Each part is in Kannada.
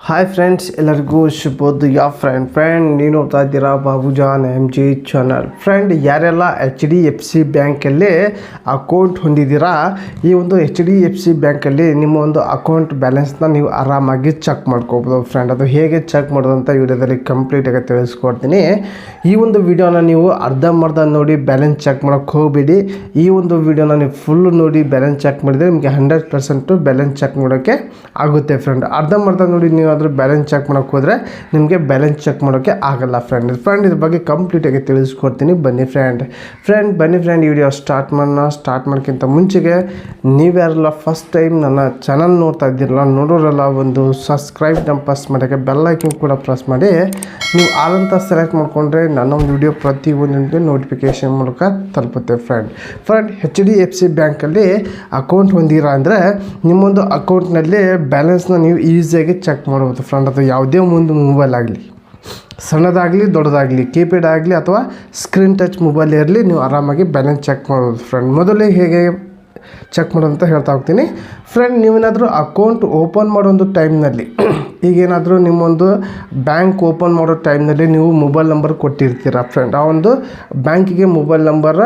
ಹಾಯ್ ಫ್ರೆಂಡ್ಸ್ ಎಲ್ಲರಿಗೂ ಶುಭೋದಯ ಫ್ರೆಂಡ್ ಫ್ರೆಂಡ್ ನೀವು ನೋಡ್ತಾ ಇದ್ದೀರಾ? Babujan M G channel friend ಯಾರೆಲ್ಲ ಎಚ್ ಡಿ ಎಫ್ ಸಿ ಬ್ಯಾಂಕಲ್ಲಿ ಅಕೌಂಟ್ ಹೊಂದಿದ್ದೀರಾ? ಈ ಒಂದು ಎಚ್ ಡಿ ಎಫ್ ಸಿ ಬ್ಯಾಂಕಲ್ಲಿ ನಿಮ್ಮ ಒಂದು ಅಕೌಂಟ್ ಬ್ಯಾಲೆನ್ಸ್ನ ನೀವು ಆರಾಮಾಗಿ ಚೆಕ್ ಮಾಡ್ಕೋಬೋದು. ಫ್ರೆಂಡ್ ಅದು ಹೇಗೆ ಚೆಕ್ ಮಾಡೋದು ಅಂತ ವಿಡಿಯೋದಲ್ಲಿ ಕಂಪ್ಲೀಟಾಗಿ ತಿಳಿಸ್ಕೊಡ್ತೀನಿ. ಈ ಒಂದು ವಿಡಿಯೋನ ನೀವು ಅರ್ಧಂಬರ್ಧ ನೋಡಿ ಬ್ಯಾಲೆನ್ಸ್ ಚೆಕ್ ಮಾಡೋಕ್ಕೆ ಹೋಗಬೇಡಿ. ಈ ಒಂದು ವಿಡಿಯೋನ ನೀವು ಫುಲ್ ನೋಡಿ ಬ್ಯಾಲೆನ್ಸ್ ಚೆಕ್ ಮಾಡಿದರೆ ನಿಮಗೆ ಹಂಡ್ರೆಡ್ ಪರ್ಸೆಂಟು ಬ್ಯಾಲೆನ್ಸ್ ಚೆಕ್ ಮಾಡೋಕ್ಕೆ ಆಗುತ್ತೆ ಫ್ರೆಂಡ್ ಅರ್ಧಂಬರ್ಧ ನೋಡಿ ನೀವಾದರೂ ಬ್ಯಾಲೆನ್ಸ್ ಚೆಕ್ ಮಾಡೋಕ್ಕೆ ಹೋದರೆ ನಿಮಗೆ ಬ್ಯಾಲೆನ್ಸ್ ಚೆಕ್ ಮಾಡೋಕ್ಕೆ ಆಗಲ್ಲ ಫ್ರೆಂಡ್ ಫ್ರೆಂಡ್ ಇದ್ರ ಬಗ್ಗೆ ಕಂಪ್ಲೀಟಾಗಿ ತಿಳಿಸ್ಕೊಡ್ತೀನಿ. ಬನ್ನಿ ಫ್ರೆಂಡ್ ಫ್ರೆಂಡ್ ಬನ್ನಿ ಫ್ರೆಂಡ್ ವಿಡಿಯೋ ಸ್ಟಾರ್ಟ್ ಮಾಡೋಣ ಸ್ಟಾರ್ಟ್ ಮಾಡೋಕ್ಕಿಂತ ಮುಂಚೆಗೆ ನೀವ್ಯಾರೆಲ್ಲ ಫಸ್ಟ್ ಟೈಮ್ ನನ್ನ ಚಾನಲ್ ನೋಡ್ತಾ ಇದ್ದೀರಲ್ಲ, ನೋಡೋರಲ್ಲ ಒಂದು ಸಬ್ಸ್ಕ್ರೈಬ್ ನಮ್ಮ ಪ್ರೆಸ್ ಮಾಡೋಕ್ಕೆ ಬೆಲ್ ಐಕನ್ ಕೂಡ ಪ್ರೆಸ್ ಮಾಡಿ. ನೀವು ಆದಂಥ ಸೆಲೆಕ್ಟ್ ಮಾಡಿಕೊಂಡ್ರೆ ನನ್ನ ಒಂದು ವಿಡಿಯೋ ಪ್ರತಿ ಒಂದು ನೋಟಿಫಿಕೇಷನ್ ಮೂಲಕ ತಲುಪುತ್ತೆ friend friend H D F C ಬ್ಯಾಂಕಲ್ಲಿ ಅಕೌಂಟ್ ಹೊಂದಿರ ಅಂದರೆ ನಿಮ್ಮೊಂದು ಅಕೌಂಟ್ನಲ್ಲಿ ಬ್ಯಾಲೆನ್ಸ್ನ ನೀವು ಈಸಿಯಾಗಿ ಚೆಕ್ ಫ್ರೆಂಡ್ ಅಥವಾ ಯಾವುದೇ ಒಂದು ಮೊಬೈಲ್ ಆಗಲಿ, ಸಣ್ಣದಾಗಲಿ ದೊಡ್ಡದಾಗಲಿ ಕೀಪ್ಯಾಡ್ ಆಗಲಿ ಅಥವಾ ಸ್ಕ್ರೀನ್ ಟಚ್ ಮೊಬೈಲ್ ಇರಲಿ, ನೀವು ಆರಾಮಾಗಿ ಬ್ಯಾಲೆನ್ಸ್ ಚೆಕ್ ಮಾಡ್ಬೋದು ಫ್ರೆಂಡ್ ಮೊದಲೇ ಹೇಗೆ ಚೆಕ್ ಮಾಡೋದಂತ ಹೇಳ್ತಾ ಹೋಗ್ತೀನಿ. ಫ್ರೆಂಡ್ ನೀವೇನಾದರೂ ಅಕೌಂಟ್ ಓಪನ್ ಮಾಡೋದು ಟೈಮ್ನಲ್ಲಿ ಈಗೇನಾದರೂ ನಿಮ್ಮೊಂದು ಬ್ಯಾಂಕ್ ಓಪನ್ ಮಾಡೋ ಟೈಮ್ನಲ್ಲಿ ನೀವು ಮೊಬೈಲ್ ನಂಬರ್ ಕೊಟ್ಟಿರ್ತೀರ ಫ್ರೆಂಡ್ ಆ ಒಂದು ಬ್ಯಾಂಕಿಗೆ ಮೊಬೈಲ್ ನಂಬರ್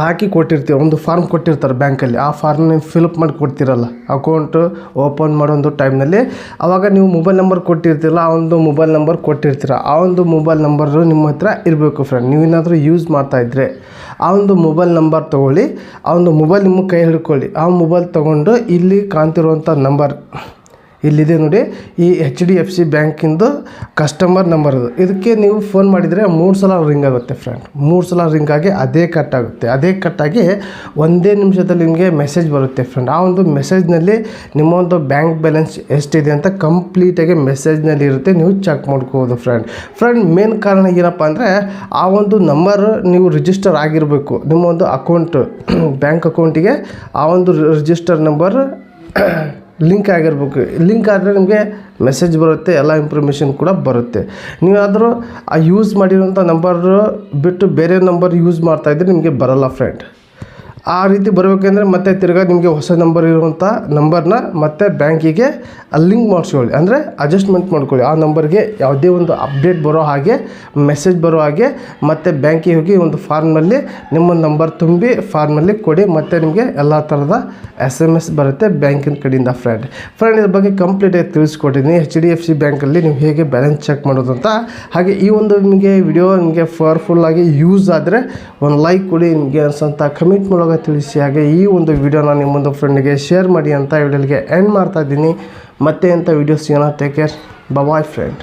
ಹಾಕಿ ಕೊಟ್ಟಿರ್ತೀವಿ, ಒಂದು ಫಾರ್ಮ್ ಕೊಟ್ಟಿರ್ತಾರೆ ಬ್ಯಾಂಕಲ್ಲಿ ಆ ಫಾರ್ಮ್ ನೀವು ಫಿಲಪ್ ಮಾಡಿ ಕೊಡ್ತೀರಲ್ಲ ಅಕೌಂಟು ಓಪನ್ ಮಾಡೋ ಒಂದು ಟೈಮ್ನಲ್ಲಿ ಆವಾಗ ನೀವು ಮೊಬೈಲ್ ನಂಬರ್ ಕೊಟ್ಟಿರ್ತೀರಲ್ಲ, ಆ ಒಂದು ಮೊಬೈಲ್ ನಂಬರ್ ಕೊಟ್ಟಿರ್ತೀರ. ಆ ಒಂದು ಮೊಬೈಲ್ ನಂಬರು ನಿಮ್ಮ ಹತ್ರ ಇರಬೇಕು ಫ್ರೆಂಡ್ ನೀವೇನಾದರೂ ಯೂಸ್ ಮಾಡ್ತಾಯಿದ್ರೆ ಆ ಒಂದು ಮೊಬೈಲ್ ನಂಬರ್ ತೊಗೊಳ್ಳಿ, ಆ ಒಂದು ಮೊಬೈಲ್ ನಿಮ್ಮ ಕೈ ಹಿಡ್ಕೊಳ್ಳಿ. ಆ ಮೊಬೈಲ್ ತೊಗೊಂಡು ಇಲ್ಲಿ ಕಾಣ್ತಿರುವಂಥ ನಂಬರ್ ಇಲ್ಲಿದೆ ನೋಡಿ. ಈ ಎಚ್ ಡಿ ಎಫ್ ಸಿ ಬ್ಯಾಂಕಿಂದು ಕಸ್ಟಮರ್ ನಂಬರ್ ಅದು. ಇದಕ್ಕೆ ನೀವು ಫೋನ್ ಮಾಡಿದರೆ ಮೂರು ಸಲ ರಿಂಗ್ ಆಗುತ್ತೆ ಫ್ರೆಂಡ್ ಮೂರು ಸಲ ರಿಂಗ್ ಆಗಿ ಅದೇ ಕಟ್ ಆಗುತ್ತೆ. ಅದೇ ಕಟ್ಟಾಗಿ ಒಂದೇ ನಿಮಿಷದಲ್ಲಿ ನಿಮಗೆ ಮೆಸೇಜ್ ಬರುತ್ತೆ ಫ್ರೆಂಡ್ ಆ ಒಂದು ಮೆಸೇಜ್ನಲ್ಲಿ ನಿಮ್ಮ ಒಂದು ಬ್ಯಾಂಕ್ ಬ್ಯಾಲೆನ್ಸ್ ಎಷ್ಟಿದೆ ಅಂತ ಕಂಪ್ಲೀಟಾಗಿ ಮೆಸೇಜ್ನಲ್ಲಿ ಇರುತ್ತೆ. ನೀವು ಚೆಕ್ ಮಾಡ್ಕೋಬೋದು ಫ್ರೆಂಡ್ ಫ್ರೆಂಡ್ ಮೇನ್ ಕಾರಣ ಏನಪ್ಪ ಅಂದರೆ ಆ ಒಂದು ನಂಬರ್ ನೀವು ರಿಜಿಸ್ಟರ್ ಆಗಿರಬೇಕು. ನಿಮ್ಮ ಒಂದು ಅಕೌಂಟ್ ಬ್ಯಾಂಕ್ ಅಕೌಂಟಿಗೆ ಆ ಒಂದು ರಿಜಿಸ್ಟರ್ ನಂಬರ್ ಲಿಂಕ್ ಆಗಿರ್ಬೇಕು. ಲಿಂಕ್ ಆದರೆ ನಿಮಗೆ ಮೆಸೇಜ್ ಬರುತ್ತೆ, ಎಲ್ಲ ಇನ್ಫಾರ್ಮೇಷನ್ ಕೂಡ ಬರುತ್ತೆ. ನೀವಾದರೂ ಆ ಯೂಸ್ ಮಾಡಿರೋಂಥ ನಂಬರ್ ಬಿಟ್ಟು ಬೇರೆ ನಂಬರ್ ಯೂಸ್ ಮಾಡ್ತಾಯಿದ್ರೆ ನಿಮಗೆ ಬರಲ್ಲ ಫ್ರೆಂಡ್ ಆ ರೀತಿ ಬರಬೇಕಂದ್ರೆ ಮತ್ತೆ ತಿರ್ಗಾ ನಿಮಗೆ ಹೊಸ ನಂಬರ್ ಇರುವಂಥ ನಂಬರ್ನ ಮತ್ತೆ ಬ್ಯಾಂಕಿಗೆ ಲಿಂಕ್ ಮಾಡಿಸ್ಕೊಳ್ಳಿ. ಅಂದರೆ ಅಡ್ಜಸ್ಟ್ಮೆಂಟ್ ಮಾಡ್ಕೊಳ್ಳಿ. ಆ ನಂಬರ್ಗೆ ಯಾವುದೇ ಒಂದು ಅಪ್ಡೇಟ್ ಬರೋ ಹಾಗೆ ಮೆಸೇಜ್ ಬರೋ ಹಾಗೆ ಮತ್ತೆ ಬ್ಯಾಂಕಿಗೆ ಹೋಗಿ ಒಂದು ಫಾರ್ಮಲ್ಲಿ ನಿಮ್ಮ ನಂಬರ್ ತುಂಬಿ ಫಾರ್ಮಲ್ಲಿ ಕೊಡಿ. ಮತ್ತು ನಿಮಗೆ ಎಲ್ಲ ಥರದ ಎಸ್ ಎಂ ಎಸ್ ಬರುತ್ತೆ ಬ್ಯಾಂಕಿನ ಕಡೆಯಿಂದ ಫ್ರೆಂಡ್ ಫ್ರೆಂಡ್ ಇದ್ರ ಬಗ್ಗೆ ಕಂಪ್ಲೀಟಾಗಿ ತಿಳಿಸ್ಕೊಟ್ಟಿದ್ದೀನಿ ಎಚ್ ಡಿ ಎಫ್ ಸಿ ಬ್ಯಾಂಕಲ್ಲಿ ನೀವು ಹೇಗೆ ಬ್ಯಾಲೆನ್ಸ್ ಚೆಕ್ ಮಾಡೋದು ಅಂತ. ಹಾಗೆ ಈ ಒಂದು ನಿಮಗೆ ವಿಡಿಯೋ ನಿಮಗೆ ಪವರ್ಫುಲ್ಲಾಗಿ ಯೂಸ್ ಆದರೆ ಒಂದು ಲೈಕ್ ಕೊಡಿ. ನಿಮಗೆ ಅನ್ಸೋಂಥ ಕಮೆಂಟ್ ಮೂಲಕ ತಿಳಿಸಿ ಹಾಗೆ ಈ ಒಂದು ವಿಡಿಯೋನ ನಿಮ್ಮೊಂದು ಫ್ರೆಂಡ್ಗೆ ಶೇರ್ ಮಾಡಿ ಅಂತ ವಿಡಿಯೋಗೆ ಎಂಡ್ ಮಾಡ್ತಾ ಇದ್ದೀನಿ. ಮತ್ತೆ ಅಂತ ವಿಡಿಯೋಸ್ ಏನೋ ಟೇಕ್ ಕೇರ್ ಬಾಯ್ ಫ್ರೆಂಡ್